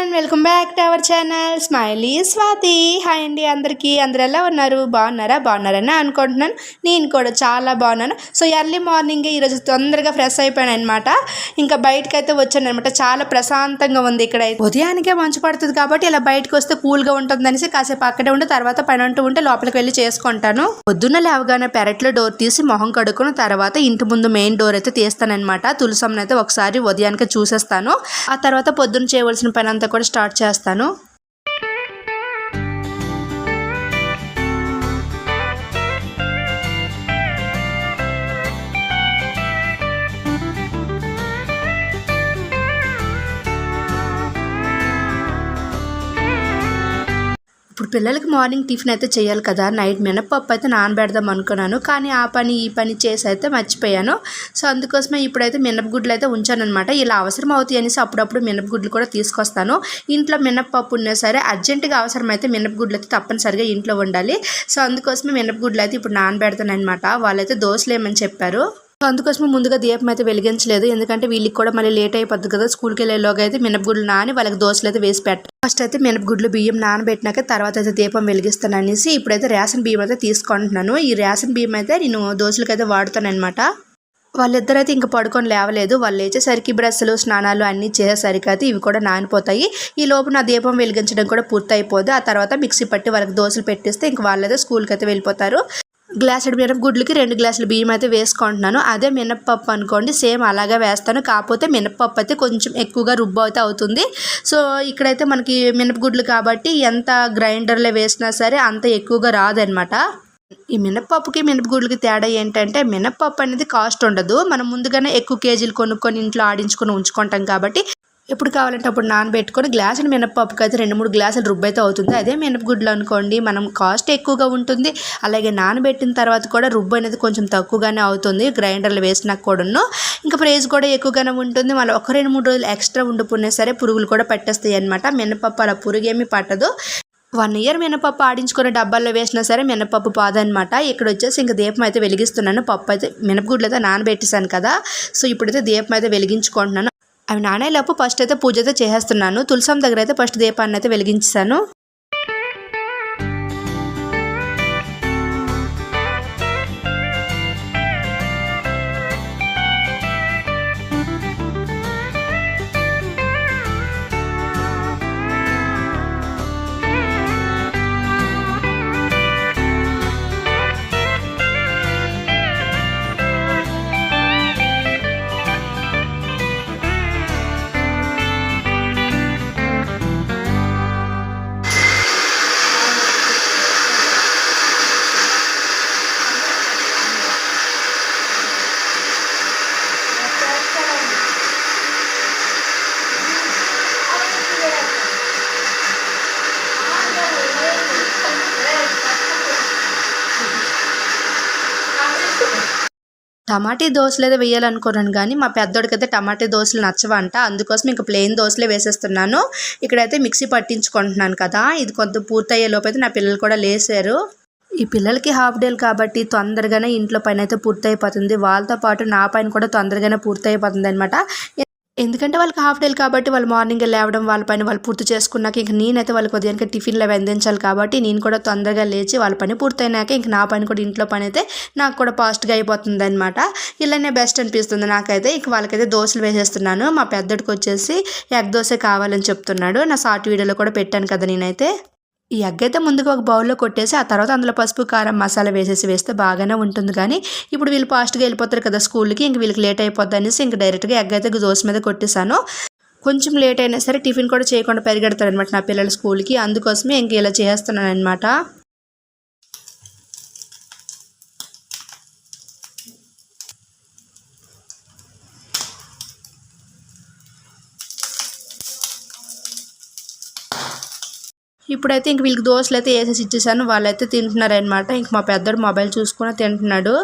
And welcome back to our channel smiley Swathi hi అండి అందరికీ అందరు ఎలా ఉన్నారు? బాగున్నారా? బాగున్నారని అనుకుంటున్నాను. నేను కూడా చాలా బాగున్నాను. సో ఎర్లీ మార్నింగ్ ఈరోజు తొందరగా ఫ్రెష్ అయిపోయాను అనమాట ఇంకా బయటకు అయితే వచ్చాను అనమాట చాలా ప్రశాంతంగా ఉంది ఇక్కడ ఉదయానికే మంచు పడుతుంది కాబట్టి ఇలా బయటకు వస్తే కూల్గా ఉంటుంది అనేసి కాసేపు అక్కడే ఉండి తర్వాత పని అంటూ ఉంటే లోపలికి వెళ్ళి చేసుకుంటాను. పొద్దున్న లేవగానే పెరట్లో డోర్ తీసి మొహం కడుక్కున్న తర్వాత ఇంటి ముందు మెయిన్ డోర్ అయితే తీస్తానన్నమాట. తులసమ్మని అయితే ఒకసారి ఉదయానికే చూసేస్తాను. ఆ తర్వాత పొద్దున్న చేయవలసిన పని అంతా కూడా స్టార్ట్ చేస్తాను. పిల్లలకి మార్నింగ్ టిఫిన్ అయితే చేయాలి కదా నైట్ మినపప్పు అయితే నానబెడదాం అనుకున్నాను. కానీ ఆ పని ఈ పని చేసి అయితే మర్చిపోయాను. సో అందుకోసమే ఇప్పుడైతే మినపగుడ్లు అయితే ఉంచాను అనమాట ఇలా అవసరం అవుతాయి అనేసి అప్పుడప్పుడు మినపగుడ్లు కూడా తీసుకొస్తాను. ఇంట్లో మినపప్పు ఉన్నా సరే అర్జెంటుగా అవసరమైతే మినపగుడ్లు అయితే తప్పనిసరిగా ఇంట్లో ఉండాలి సో అందుకోసమే మినపగుడ్లు అయితే ఇప్పుడు నానబెడతాను అనమాట వాళ్ళైతే దోశలు ఏమని చెప్పారు. అందుకోసం ముందుగా దీపం అయితే వెలిగించలేదు. ఎందుకంటే వీళ్ళకి కూడా మళ్ళీ లేట్ అయిపోద్ది కదా. స్కూల్కి వెళ్ళేలోగా అయితే మినపగుడ్లు నాని వాళ్ళకి దోశలు అయితే వేసి పెట్ట. ఫస్ట్ అయితే మినపగుడ్లు బియ్యం నానబెట్టినాక తర్వాత అయితే దీపం వెలిగిస్తాను అనేసి ఇప్పుడైతే రేషన్ బియ్యం అయితే తీసుకుంటున్నాను. ఈ రేషన్ బియ్యం అయితే నేను దోశలకి అయితే వాడుతాను అనమాట వాళ్ళిద్దరైతే ఇంకా పడుకొని లేవలేదు. వాళ్ళు లేచేసరికి బ్రష్లు స్నానాలు అన్నీ చేసేసరికి అయితే ఇవి కూడా నానిపోతాయి. ఈ లోపు నా దీపం వెలిగించడం కూడా పూర్తి అయిపోదు ఆ తర్వాత మిక్సీ పట్టి వాళ్ళకి దోశలు పెట్టిస్తే ఇంక వాళ్ళైతే స్కూల్కి అయితే వెళ్ళిపోతారు. గ్లాసుడు మినపగుడ్లకి రెండు గ్లాసులు బియ్యం అయితే వేసుకుంటున్నాను. అదే మినప్పప్పు అనుకోండి సేమ్ అలాగే వేస్తాను. కాకపోతే మినప్పప్పు అయితే కొంచెం ఎక్కువగా రుబ్బు అయితే అవుతుంది. సో ఇక్కడైతే మనకి మినపగుడ్లు కాబట్టి ఎంత గ్రైండర్లో వేసినా సరే అంత ఎక్కువగా రాదనమాట ఈ మినప్పప్పుకి మినపగుడ్లకి తేడా ఏంటంటే మినప్పప్పు అనేది కాస్ట్ ఉండదు. మనం ముందుగానే ఎక్కువ కేజీలు కొనుక్కొని ఇంట్లో ఆడించుకొని ఉంచుకుంటాం కాబట్టి ఎప్పుడు కావాలంటే అప్పుడు నానబెట్టుకొని గ్లాసులు మినపప్పుకి అయితే రెండు మూడు గ్లాసులు రుబ్బైతే అవుతుంది. అదే మినపగుడ్లు అనుకోండి మనం కాస్ట్ ఎక్కువగా ఉంటుంది. అలాగే నానబెట్టిన తర్వాత కూడా రుబ్బు అనేది కొంచెం తక్కువగానే అవుతుంది. గ్రైండర్లు వేసినాక కూడాను. ఇంకా ప్రైస్ కూడా ఎక్కువగానే ఉంటుంది. మళ్ళీ ఒక రెండు మూడు రోజులు ఎక్స్ట్రా ఉండిపోయినా సరే పురుగులు కూడా పట్టేస్తాయి అనమాట మినపప్పు అలా పురుగు ఏమీ పట్టదు. వన్ ఇయర్ మినపప్పు ఆడించుకునే డబ్బాల్లో వేసినా సరే మినపప్పు పాదనమాట ఇక్కడ వచ్చేసి ఇంకా దీపం అయితే వెలిగిస్తున్నాను. పప్పు అయితే మినపగుడ్లు అయితే నానబెట్టేశాను కదా. సో ఇప్పుడైతే దీపం అయితే వెలిగించుకుంటున్నాను. అవి నానేలోపు ఫస్ట్ అయితే పూజ అయితే చేసేస్తున్నాను. తులసం దగ్గర అయితే ఫస్ట్ దీపాన్ని అయితే వెలిగించాను టమాటీ దోశలు అయితే వేయాలనుకున్నాను కానీ మా పెద్దోడికి అయితే టమాటీ దోశలు నచ్చవంట. అందుకోసం ఇంకా ప్లెయిన్ దోశలే వేసేస్తున్నాను. ఇక్కడైతే మిక్సీ పట్టించుకుంటున్నాను కదా. ఇది కొంత పూర్తయ్యే లోపైతే అయితే నా పిల్లలు కూడా లేసారు. ఈ పిల్లలకి హాఫ్ డేలు కాబట్టి తొందరగానే ఇంట్లో పైన అయితే పూర్తయిపోతుంది. వాళ్ళతో పాటు నా పైన కూడా తొందరగానే పూర్తయిపోతుంది అనమాట ఎందుకంటే వాళ్ళకి హాఫ్ డేలు కాబట్టి వాళ్ళు మార్నింగ్ లేవడం వాళ్ళ పని వాళ్ళు పూర్తి చేసుకున్నాక ఇంక నేనైతే వాళ్ళకి ఉదయానికి టిఫిన్లు అవి అందించాలి కాబట్టి నేను కూడా తొందరగా లేచి వాళ్ళ పని పూర్తయినాక ఇంక నా పని కూడా ఇంట్లో పని అయితే నాకు కూడా ఫాస్ట్గా అయిపోతుంది అనమాట ఇలానే బెస్ట్ అనిపిస్తుంది నాకైతే. ఇంక వాళ్ళకైతే దోశలు వేసేస్తున్నాను. మా పెద్దడికి వచ్చేసి ఎగ్ దోశ కావాలని చెప్తున్నాడు. నా షార్ట్ వీడియోలో కూడా పెట్టాను కదా నేనైతే. ఈ అగ్గైతే ముందుగా ఒక బౌల్లో కొట్టేసి ఆ తర్వాత అందులో పసుపు కారం మసాలా వేసేసి వేస్తే బాగానే ఉంటుంది. కానీ ఇప్పుడు వీళ్ళు ఫాస్ట్గా వెళ్ళిపోతారు కదా స్కూల్కి ఇంక వీళ్ళకి లేట్ అయిపోద్ది అనేసి ఇంక డైరెక్ట్గా ఎగ్ అయితే దోశ మీద కొట్టేశాను. కొంచెం లేట్ అయినా సరే టిఫిన్ కూడా చేయకుండా పరిగెడతారు అనమాట నా పిల్లల స్కూల్కి. అందుకోసమే ఇంక ఇలా చేస్తున్నాను అనమాట ఇప్పుడైతే ఇంక వీళ్ళకి దోశలు అయితే వేసేసి ఇచ్చేసాను. వాళ్ళైతే తింటున్నారనమాట ఇంక మా పెద్దోడు మొబైల్ చూసుకుని తింటున్నాడు.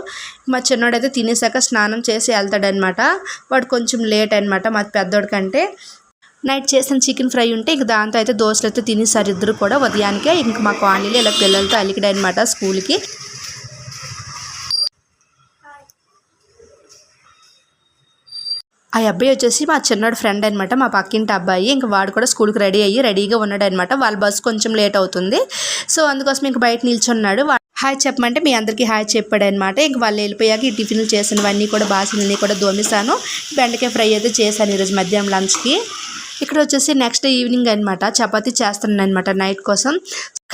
మా చిన్నోడు అయితే తినేసాక స్నానం చేసి వెళ్తాడనమాట వాడు కొంచెం లేట్ అనమాట మా పెద్దోడి కంటే. నైట్ చేసిన చికెన్ ఫ్రై ఉంటే ఇంక దాంతో అయితే దోశలు అయితే తినేసారు ఇద్దరు కూడా. ఉదయానికే ఇంక మా కాలనీలో ఇలా పిల్లలతో అలికిడనమాట స్కూల్కి. ఆ అబ్బాయి వచ్చేసి మా చిన్నోడు ఫ్రెండ్ అనమాట మా పక్కింటి అబ్బాయి. ఇంకా వాడు కూడా స్కూల్కి రెడీ అయ్యి రెడీగా ఉన్నాడు అనమాట వాళ్ళ బస్సు కొంచెం లేట్ అవుతుంది. సో అందుకోసం ఇంక బయట నిల్చున్నాడు. హాయ్ చెప్పమంటే మీ అందరికీ హాయ్ చెప్పాడు అనమాట ఇంక వాళ్ళు వెళ్ళిపోయాక ఈ టిఫిన్లు చేసినవన్నీ కూడా బాసినవన్నీ కూడా దోమిసాను బెండకాయ ఫ్రై అయితే చేశాను ఈరోజు మధ్యాహ్నం లంచ్కి ఇక్కడ వచ్చేసి నెక్స్ట్ ఈవినింగ్ అనమాట చపాతీ చేస్తున్నాను అనమాట నైట్ కోసం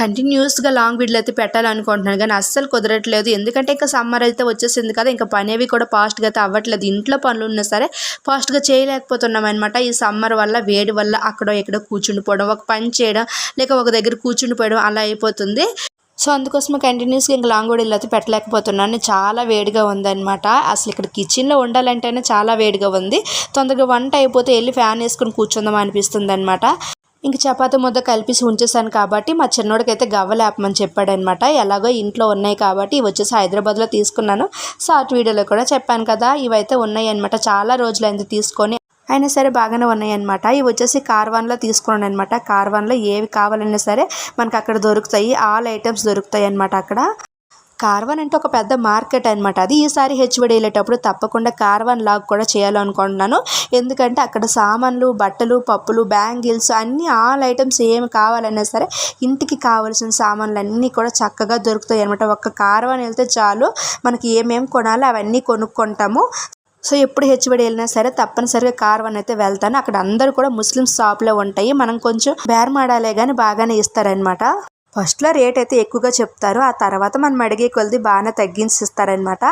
కంటిన్యూస్గా లాంగ్ వీడియోలు అయితే పెట్టాలనుకుంటున్నాను కానీ అస్సలు కుదరట్లేదు. ఎందుకంటే ఇంకా సమ్మర్ అయితే వచ్చేసింది కదా ఇంకా పని అవి కూడా ఫాస్ట్గా అయితే అవ్వట్లేదు. ఇంట్లో పనులు ఉన్నా సరే ఫాస్ట్గా చేయలేకపోతున్నాం అనమాట ఈ సమ్మర్ వల్ల వేడి వల్ల అక్కడ ఇక్కడ కూర్చుండిపోవడం ఒక పని చేయడం లేక ఒక దగ్గర కూర్చుండిపోవడం అలా అయిపోతుంది. సో అందుకోసం కంటిన్యూస్గా ఇంకా లాంగ్ కూడా అయితే పెట్టలేకపోతున్నాను. చాలా వేడిగా ఉందన్నమాట. అసలు ఇక్కడ కిచెన్లో ఉండాలంటేనే చాలా వేడిగా ఉంది. తొందరగా వంట అయిపోతే వెళ్ళి ఫ్యాన్ వేసుకొని కూర్చుందాం అనిపిస్తుంది అనమాట ఇంక చపాతి ముద్ద కలిపేసి ఉంచేసాను కాబట్టి మా చిన్నోడికైతే అయితే గవ్వలు చెప్పాడనమాట ఎలాగో ఇంట్లో ఉన్నాయి కాబట్టి ఇవి వచ్చేసి హైదరాబాద్లో తీసుకున్నాను. షార్ట్ వీడియోలో కూడా చెప్పాను కదా ఇవైతే ఉన్నాయి అనమాట చాలా రోజులైంది తీసుకొని అయినా సరే బాగానే ఉన్నాయి అనమాట ఇవి వచ్చేసి కార్వాన్లో తీసుకున్నాను అనమాట కార్వాన్లో ఏవి కావాలన్నా సరే మనకు అక్కడ దొరుకుతాయి. ఆల్ ఐటమ్స్ దొరుకుతాయి అనమాట అక్కడ. కార్వాన్ అంటే ఒక పెద్ద మార్కెట్ అనమాట అది ఈసారి హెచ్వడి వెళ్ళేటప్పుడు తప్పకుండా కార్వాన్ లాగ్ కూడా చేయాలనుకుంటున్నాను ఎందుకంటే అక్కడ సామాన్లు బట్టలు పప్పులు బ్యాంగిల్స్ అన్నీ ఆల్ ఐటమ్స్ ఏమి కావాలన్నా సరే ఇంటికి కావాల్సిన సామాన్లు అన్నీ కూడా చక్కగా దొరుకుతాయి అనమాట ఒక్క కార్వాన్ వెళ్తే చాలు. మనకి ఏమేమి కొనాలో అవన్నీ కొనుక్కుంటాము. సో ఎప్పుడు హెచ్బడి వెళ్ళినా సరే తప్పనిసరిగా కార్వన్ అయితే వెళ్తాను. అక్కడ అందరూ కూడా ముస్లిం షాప్లో ఉంటాయి. మనం కొంచెం బేరమాడాలే కానీ బాగానే ఇస్తారనమాట ఫస్ట్లో రేట్ అయితే ఎక్కువగా చెప్తారు. ఆ తర్వాత మనం అడిగే కొలది బాగానే తగ్గించి ఇస్తారనమాట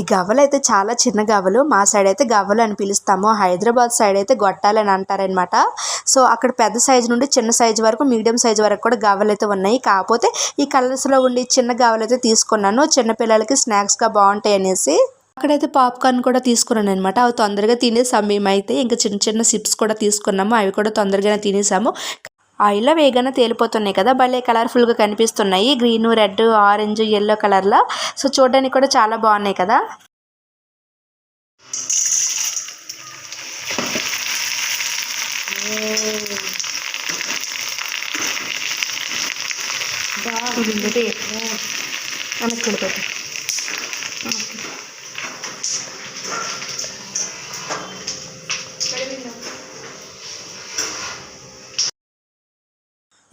ఈ గవ్వలు అయితే చాలా చిన్న గవ్వలు. మా సైడ్ అయితే గవ్వలు అని పిలుస్తాము. హైదరాబాద్ సైడ్ అయితే గొట్టాలు అని అంటారనమాట సో అక్కడ పెద్ద సైజు నుండి చిన్న సైజు వరకు మీడియం సైజు వరకు కూడా గవ్వలు అయితే ఉన్నాయి. కాకపోతే ఈ కలర్స్లో ఉండి చిన్న గవ్వలు అయితే తీసుకున్నాను చిన్నపిల్లలకి స్నాక్స్గా బాగుంటాయి అనేసి. అక్కడైతే పాప్కార్న్ కూడా తీసుకున్నాను అనమాట అవి తొందరగా తినేసాం మేమైతే. ఇంకా చిన్న చిన్న సిప్స్ కూడా తీసుకున్నాము. అవి కూడా తొందరగానే తినేసాము. ఆయిల్లో వేగానే తేలిపోతున్నాయి కదా భలే కలర్ఫుల్గా కనిపిస్తున్నాయి. గ్రీన్ రెడ్ ఆరెంజ్ ఎల్లో కలర్లో సో చూడడానికి కూడా చాలా బాగున్నాయి కదా. బాగుంది.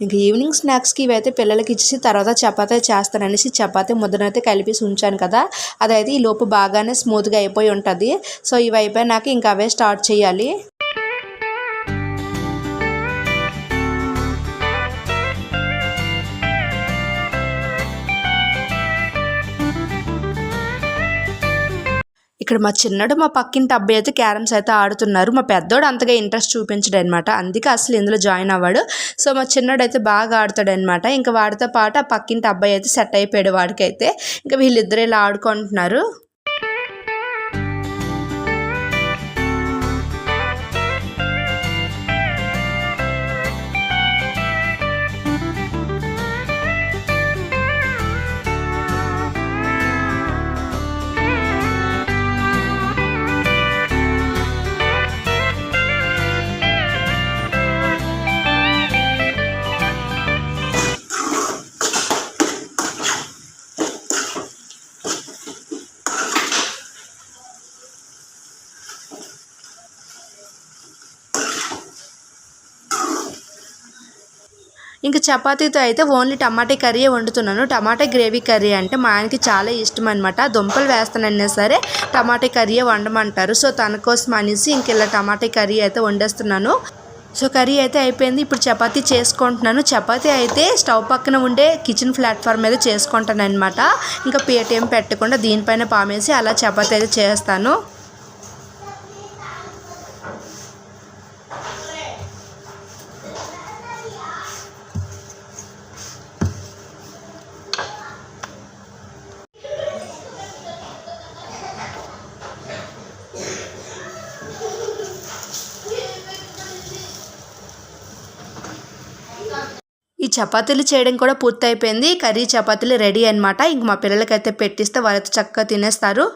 ఇంక ఈవినింగ్ స్నాక్స్కి ఇవైతే పిల్లలకి ఇచ్చేసి తర్వాత చపాతీ చేస్తాననేసి చపాతీ ముద్దనైతే కలిపేసి ఉంచాను కదా అదైతే ఈ లోపు బాగానే స్మూత్గా అయిపోయి ఉంటుంది. సో ఇవి అయిపోయినాక ఇంకా అవే స్టార్ట్ చేయాలి. ఇక్కడ మా చిన్నడు మా పక్కింటి అబ్బాయి అయితే క్యారమ్స్ అయితే ఆడుతున్నారు. మా పెద్దోడు అంతగా ఇంట్రెస్ట్ చూపించడు అనమాట అందుకే అసలు ఇందులో జాయిన్ అవ్వాడు. సో మా చిన్నడు అయితే బాగా ఆడతాడు అనమాట ఇంకా వాడితో పాటు ఆ పక్కింటి అబ్బాయి అయితే సెట్ అయిపోయాడు వాడికైతే. ఇంకా వీళ్ళిద్దరు ఇలా ఆడుకుంటున్నారు. ఇంకా చపాతీతో అయితే ఓన్లీ టమాటా కర్రీ వండుతున్నాను. టమాటా గ్రేవీ కర్రీ అంటే మా ఆయనకి చాలా ఇష్టం అనమాట దుంపలు వేస్తానన్నా సరే టమాటా కర్రీయే వండమంటారు. సో తన కోసం అనేసి ఇంక ఇలా టమాటా కర్రీ అయితే వండేస్తున్నాను. సో కర్రీ అయితే అయిపోయింది. ఇప్పుడు చపాతీ చేసుకుంటున్నాను. చపాతీ అయితే స్టవ్ పక్కన ఉండే కిచెన్ ప్లాట్ఫామ్ మీద చేసుకుంటాను అనమాట ఇంకా పేటీఎం పెట్టకుండా దీనిపైన పామేసి అలా చపాతీ అయితే చేస్తాను. చపాతీలు చేయడం కూడా పూర్తయిపోయింది. కర్రీ చపాతీలు రెడీ అనమాట ఇంక మా పిల్లలకైతే పెట్టిస్తే వాళ్ళైతే చక్కగా తినేస్తారు.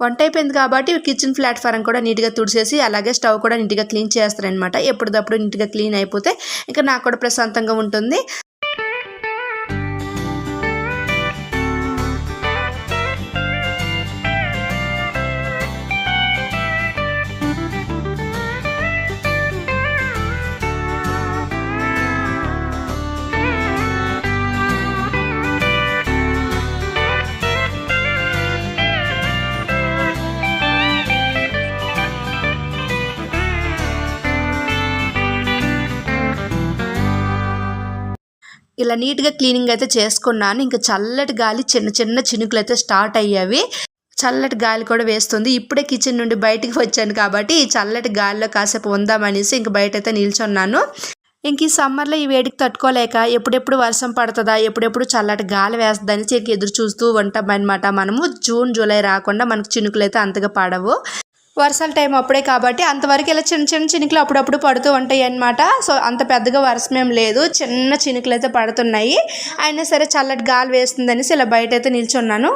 వంట అయిపోయింది కాబట్టి కిచెన్ ప్లాట్ఫారం కూడా నీట్గా తుడిచేసి అలాగే స్టవ్ కూడా నీట్గా క్లీన్ చేస్తారనమాట ఎప్పటికప్పుడు నీట్గా క్లీన్ అయిపోతే ఇంకా నాకు కూడా ప్రశాంతంగా ఉంటుంది. ఇలా నీట్గా క్లీనింగ్ అయితే చేసుకున్నాను. ఇంకా చల్లటి గాలి చిన్న చిన్న చినుకులు అయితే స్టార్ట్ అయ్యేవి. చల్లటి గాలి కూడా వేస్తుంది. ఇప్పుడే కిచెన్ నుండి బయటికి వచ్చాను కాబట్టి ఈ చల్లటి గాలిలో కాసేపు ఉందామనేసి ఇంక బయట అయితే నిల్చున్నాను. ఇంక ఈ సమ్మర్లో ఈ వేడికి తట్టుకోలేక ఎప్పుడెప్పుడు వర్షం పడుతుందా ఎప్పుడెప్పుడు చల్లటి గాలి వేస్తుందని ఇంక ఎదురు చూస్తూ ఉంటాం అనమాట మనము. జూన్ జూలై రాకుండా మనకు చినుకులు అయితే అంతగా పడవు. వర్షాల టైం అప్పుడే కాబట్టి అంతవరకు ఇలా చిన్న చిన్న చినుకులు అప్పుడప్పుడు పడుతూ ఉంటాయి అన్నమాట. సో అంత పెద్దగా వర్షం ఏం లేదు. చిన్న చినుకులు అయితే పడుతున్నాయి. అయినా సరే చల్లటి గాలి వేస్తుందనేసి ఇలా బయట అయితే నిల్చున్నాను.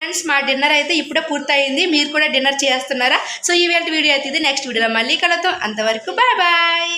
ఫ్రెండ్స్ మా డిన్నర్ అయితే ఇప్పుడే పూర్తయింది. మీరు కూడా డిన్నర్ చేస్తున్నారా? సో ఈ వీడియో అయితే ఇది. నెక్స్ట్ వీడియోలో మళ్ళీ కలుద్దాం. అంతవరకు బాయ్ బాయ్